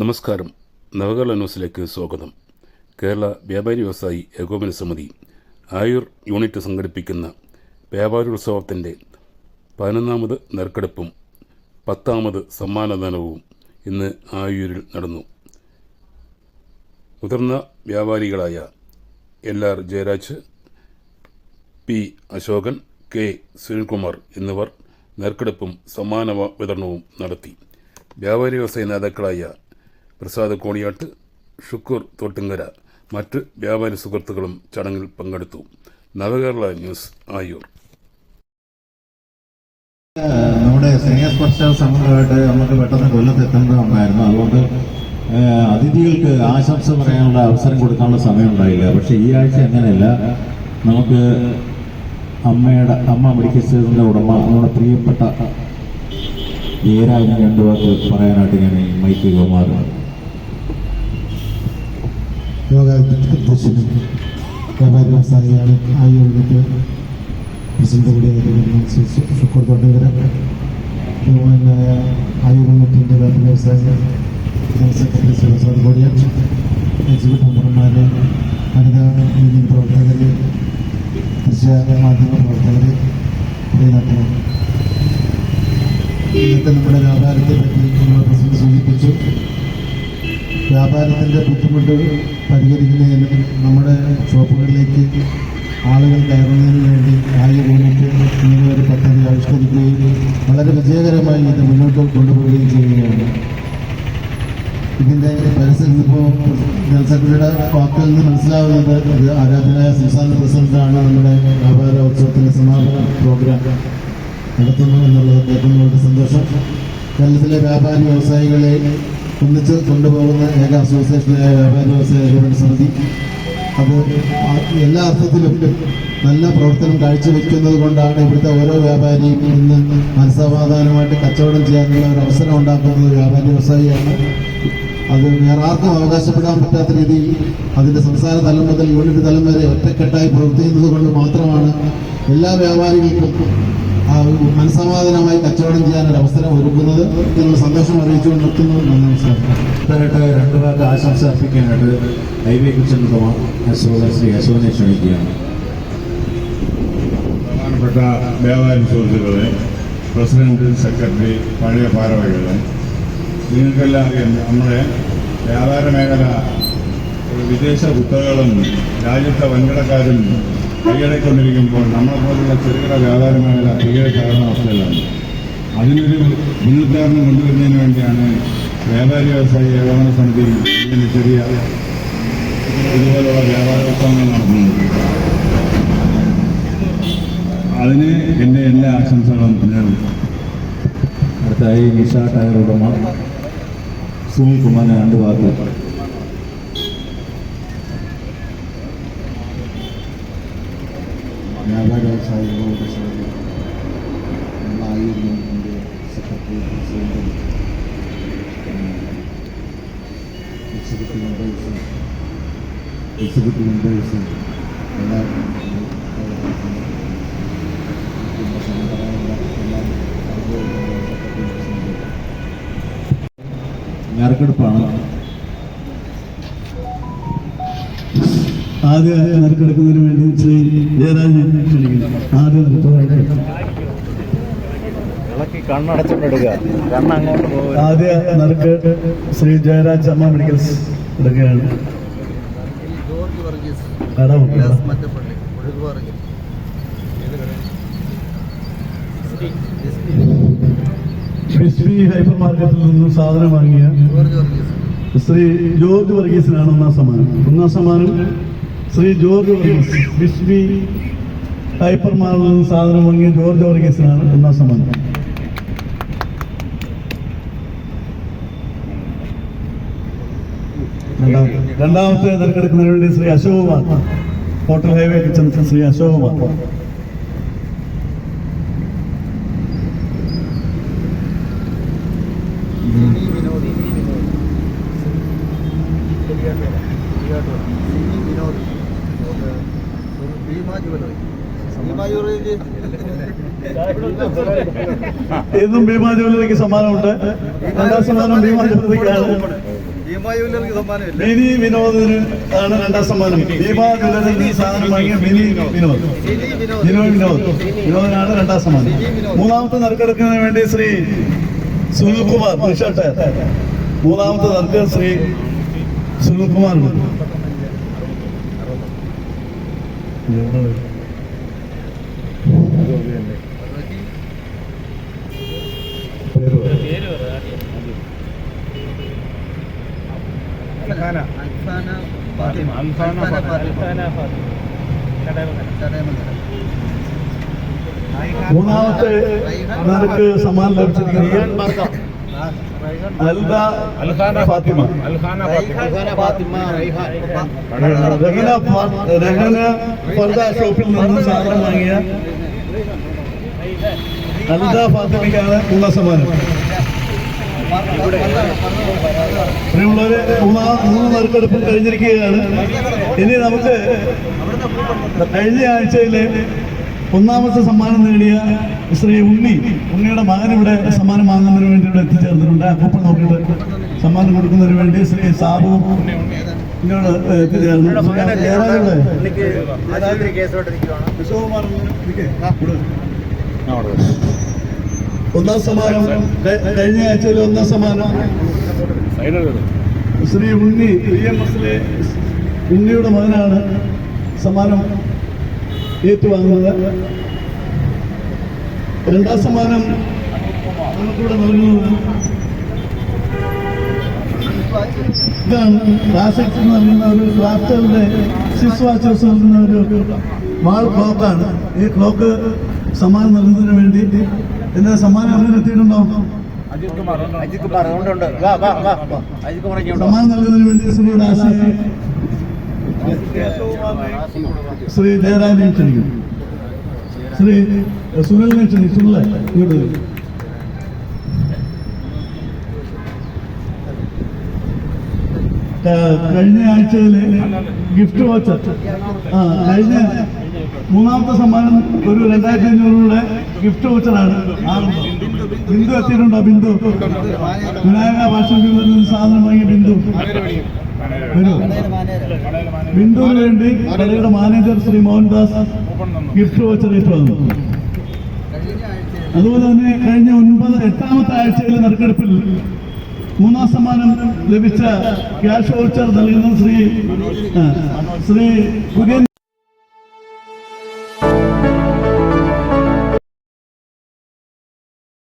നമസ്കാരം. നവകേരള ന്യൂസിലേക്ക് സ്വാഗതം. കേരള വ്യാപാരി വ്യവസായി ഏകോപന സമിതി ആയുർ യൂണിറ്റ് സംഘടിപ്പിക്കുന്ന വ്യാപാരോത്സവത്തിന്റെ പതിനൊന്നാമത് നറുക്കെടുപ്പും പത്താമത് സമ്മാനദാനവും ഇന്ന് ആയൂരിൽ നടന്നു. മുതിർന്ന വ്യാപാരികളായ L R Jayaraj P Ashokan K Sunilkumar എന്നിവർ നറുക്കെടുപ്പും സമ്മാന വിതരണവും നടത്തി. വ്യാപാരി വ്യവസായ നേതാക്കളായ പ്രസാദ് കോണിയാട്ട് ഷുക്കൂർ തോട്ടുങ്കര മറ്റ് വ്യാപാരി സുഹൃത്തുക്കളും ചടങ്ങിൽ പങ്കെടുത്തു. നവകേരള ന്യൂസ് ആയൂർ. നമ്മുടെ സ്നേഹസ്പർശ സംഘമായിട്ട് നമുക്ക് പെട്ടെന്ന് കൊല്ലത്ത് എത്തേണ്ടതുണ്ടായിരുന്നു അതുകൊണ്ട് അതിഥികൾക്ക് ആശംസ പറയാനുള്ള അവസരം കൊടുക്കാനുള്ള സമയം ഉണ്ടായില്ല. പക്ഷേ ഈ ആഴ്ച അങ്ങനെയല്ല. നമുക്ക് അമ്മയുടെ അമ്മ മെഡിക്കൽ സ്റ്റേഷന്റെ ഉടമ നമ്മുടെ പ്രിയപ്പെട്ട ഏരായി രണ്ട് വാക്ക് പറയാനായിട്ട് ഞാൻ മൈക്ക് മൈക്ക് കൈമാറുകയാണ് യോഗാധ്യക്ഷനും വ്യാപാരി വ്യവസായിയാണ് ആയുർവേദിക്ക് പ്രസിഡന്റ് കൂടിയായിരുന്നു ശ്രീ ശുക്കൂർ തൊട്ടുകര ബഹുമാനായ ആയുർവേദത്തിന്റെ വ്യാപാരി വ്യവസായ general secretary Shri Prasad executive മെമ്പർമാർ വനിതാ യൂണിയൻ പ്രവർത്തകർ ദൃശ്യ മാധ്യമ പ്രവർത്തകർ പ്രിയനാട്ടുകാർ ഇന്നത്തെ നമ്മുടെ വ്യാപാരത്തെ പറ്റി നമ്മുടെ പ്രസിഡന്റ് സൂചിപ്പിച്ചു. വ്യാപാരത്തിന്റെ ബുദ്ധിമുട്ട് പരിഹരിക്കുന്നതിനും നമ്മുടെ ഷോപ്പുകളിലേക്ക് ആളുകൾ കയറുന്നതിന് വേണ്ടി ആയ യൂണിറ്റ് ഇങ്ങനെ ഒരു പദ്ധതി ആവിഷ്കരിക്കുകയും വളരെ വിജയകരമായി ഇത് മുന്നോട്ട് കൊണ്ടുപോവുകയും ചെയ്യുകയാണ്. ഇതിന്റെ പരസ്യം ഇപ്പോൾ ജനറൽ സെക്രട്ടറിയുടെ വാക്കുകളിൽ നിന്ന് മനസ്സിലാവുന്നത് ഇത് ആരാധനായ സംസ്ഥാന പ്രസിഡന്റാണ് നമ്മുടെ വ്യാപാര ഉത്സവത്തിന്റെ സമാപന പ്രോഗ്രാം നടത്തുന്നു എന്നുള്ളത് കേൾക്കുന്ന വളരെ സന്തോഷം. കേരളത്തിലെ വ്യാപാരി വ്യവസായികളെ ഒന്നിച്ച് കൊണ്ടുപോകുന്ന ഏക അസോസിയേഷനായ വ്യാപാര വ്യവസായ ഏകോപന സമിതി. അത് എല്ലാ അർത്ഥത്തിലും നല്ല പ്രവർത്തനം കാഴ്ചവെക്കുന്നത് കൊണ്ടാണ് ഇവിടുത്തെ ഓരോ വ്യാപാരിയും ഇന്ന് മനസ്സമാധാനമായിട്ട് കച്ചവടം ചെയ്യാനുള്ള ഒരു അവസരം ഉണ്ടാക്കുന്നത് വ്യാപാരി വ്യവസായിയാണ്. അത് വേറെ ആർക്കും അവകാശപ്പെടാൻ പറ്റാത്ത രീതിയിൽ അതിന്റെ സംസ്ഥാന തലം മുതൽ യൂണിറ്റ് തലം വരെ ഒറ്റക്കെട്ടായി പ്രവർത്തിക്കുന്നത് കൊണ്ട് മാത്രമാണ് എല്ലാ വ്യാപാരികൾക്കും ആ ഒരു മനസ്സമാധാനമായി കച്ചവടം ചെയ്യാൻ ഒരു അവസരം ഒരുക്കുന്നത് നിങ്ങൾ സന്തോഷം അറിയിച്ചുകൊണ്ട് നിർത്തുന്നു. നന്ദി രണ്ടു പേർക്ക് ആശംസ അർപ്പിക്കാനായിട്ട് ഹൈവേ കുറിച്ച് അശോക ശ്രീ അശോകനെ ക്ഷണിക്കുകയാണ്. പ്രധാനപ്പെട്ട വ്യാപാരി സുഹൃത്തുക്കളെ പ്രസിഡന്റ് സെക്രട്ടറി പഴയ ഭാരവാഹികളെ നിങ്ങൾക്കെല്ലാം അറിയാം നമ്മുടെ വ്യാപാര മേഖല വിദേശ കുത്തകളും രാജ്യത്തെ വൻകിടക്കാരും കൈയടക്കൊണ്ടിരിക്കുമ്പോൾ നമ്മളെ പോലുള്ള ചെറുകിട വ്യാപാര മേഖല കൈയടക്കാവുന്ന അവസ്ഥയിലാണ് അതിനൊരു മുൻനിർദ്ധാരണം കൊണ്ടുവരുന്നതിന് വേണ്ടിയാണ് വ്യാപാരി വ്യവസായി ഏകോപന സമിതി ഇങ്ങനെ ചെറിയ ഇതുപോലുള്ള വ്യാപാര ഉത്സവങ്ങൾ നടത്തുന്നത്. അതിന് എന്റെ എല്ലാ ആശംസകളും നേർന്നു അടുത്തായി നിഷ ടയർ ഉടമ സുനിൽ കുമാറിനെ രണ്ട് വാക്ക് വ്യാപാര വ്യവസായികളുടെ സമിതി നമ്മുടെ ആയുർവേദിന്റെ സെക്രട്ടറി പ്രസിഡന്റും എക്സിക്യൂട്ടീവ് മെമ്പേഴ്സും എക്സിക്യൂട്ടീവ് മെമ്പേഴ്സും എല്ലാവരും ഞെറുക്കെടുപ്പാണ് ആദ്യ നറുക്കെടുക്കുന്നതിന് വേണ്ടി ശ്രീ ജയരാജൻ ക്ഷണിക്കുന്നു. ആദ്യ പോകുക ആദ്യ നറുക്ക് ശ്രീ ജയരാജ് അമ്മ മെഡിക്കൽസ് എടുക്കുകയാണ്. ബിസ്ബി ഹൈപ്പർ മാർക്കറ്റിൽ നിന്നും സാധനം വാങ്ങിയ ശ്രീ ജോർജ് വർഗീസിനാണ് ഒന്നാം സമ്മാനം. ഒന്നാം സമ്മാനം ശ്രീ ജോർജ് വർഗീസ് ബിസ്ബി ഹൈപ്പർ മാളിൽ നിന്ന് സാധനം വാങ്ങിയ ജോർജ് വർഗീസിനാണ് ഒന്നാം സമ്മാനം. രണ്ടാമത്തെ തിരക്കെടുക്കുന്നതിന് വേണ്ടി Shri Ashok Kumar hotel highway kitchen Shri Ashok Kumar ഇന്നും ഭീമാ ജോലിക്ക് സമ്മാനമുണ്ട്. രണ്ടാം സമ്മാനം ഭീമാ ജോലിക്കാണ് മിനി വിനോദിന് ആണ് രണ്ടാം സമ്മാനം. ഭീമാ ജുവലറിന് സാധനം വാങ്ങിയ മിനി വിനോദ്. ജിനോ വിനോദ്. വിനോദിനാണ് രണ്ടാം സമ്മാനം. മൂന്നാമത്തെ നറുക്കെടുക്കുന്നതിന് വേണ്ടി ശ്രീ സുനിൽ കുമാർ തൃശ്ശോട്ടെ മൂന്നാമത്തെ നറുക്ക് ശ്രീ മൂന്നാമത്തെ നറുക്ക് സമ്മാനം ലഭിച്ചിരിക്കുന്നത് അൽദ ഫാത്തിമ. ഫർദ ഷോപ്പിൽ നിന്ന് സാധനം വാങ്ങിയ അൽദ സമ്മാനം. മൂന്നാം മൂന്ന് നറുക്കെടുപ്പും കഴിഞ്ഞിരിക്കുകയാണ്. ഇനി നമുക്ക് കഴിഞ്ഞ ആഴ്ചയിലെ ഒന്നാമത്തെ സമ്മാനം നേടിയ ശ്രീ ഉണ്ണി ഉണ്ണിയുടെ മകൻ ഇവിടെ സമ്മാനം വാങ്ങുന്നതിന് വേണ്ടി ഇവിടെ എത്തിച്ചേർന്നിട്ടുണ്ട്. അപ്പം നോക്കിയിട്ട് സമ്മാനം കൊടുക്കുന്നതിന് വേണ്ടി ശ്രീ സാബു ഒന്ന് സമ്മാനം ക- കഴിഞ്ഞ ആഴ്ചയിലെ ഒന്നാം സമ്മാനം. ശ്രീ ഉണ്ണി പി എം എസിലെ ഉണ്ണിയുടെ മകനാണ് സമ്മാനം ഏറ്റുവാങ്ങുന്നത്. രണ്ടാം സമ്മാനം നമുക്കിവിടെ നൽകുന്നത് ഇതാണ് ക്ലാസിക്സ് എന്ന് പറയുന്ന ഒരു ക്രാഫ്റ്ററുടെ സിസ് വാച്ചേഴ്സ് നൽകുന്ന ഒരു വാൾ ക്ലോക്കാണ് ഈ ക്ലോക്ക് സമ്മാനം നൽകുന്നതിന് വേണ്ടി ഇതിന്റെ സമ്മാനം അങ്ങനെ എത്തിയിട്ടുണ്ടോ. സമ്മാനം നൽകുന്നതിന് വേണ്ടി ശ്രീ ദാസി ശ്രീ ജയരാജനെ ക്ഷണിക്കും ശ്രീ സുനിലിനെ ക്ഷണിക്കും സുനിലെ ഇങ്ങോട്ട് വരൂ. ക- കഴിഞ്ഞ ആഴ്ചയിലെ ഗിഫ്റ്റ് വാച്ച് ആ കഴിഞ്ഞ മൂന്നാമത്തെ സമ്മാനം ഒരു രണ്ടായിരത്തി അഞ്ഞൂറിലൂടെ ഗിഫ്റ്റ് വാച്ചറാണ് ബിന്ദു എത്തിയിട്ടുണ്ടോ ബിന്ദു? വിനായക നിന്ന് സാധനം വാങ്ങിയ ബിന്ദു. ബിന്ദുവിന് വേണ്ടി കടയുടെ manager Shri Mohandas gift voucher ഏറ്റുവന്നു അതുപോലെ തന്നെ കഴിഞ്ഞ ഒൻപത് എട്ടാമത്തെ ആഴ്ചയിലെ നറുക്കെടുപ്പിൽ മൂന്നാം സമ്മാനം ലഭിച്ച ക്യാഷ് വോച്ചർ നൽകുന്ന ശ്രീ ശ്രീ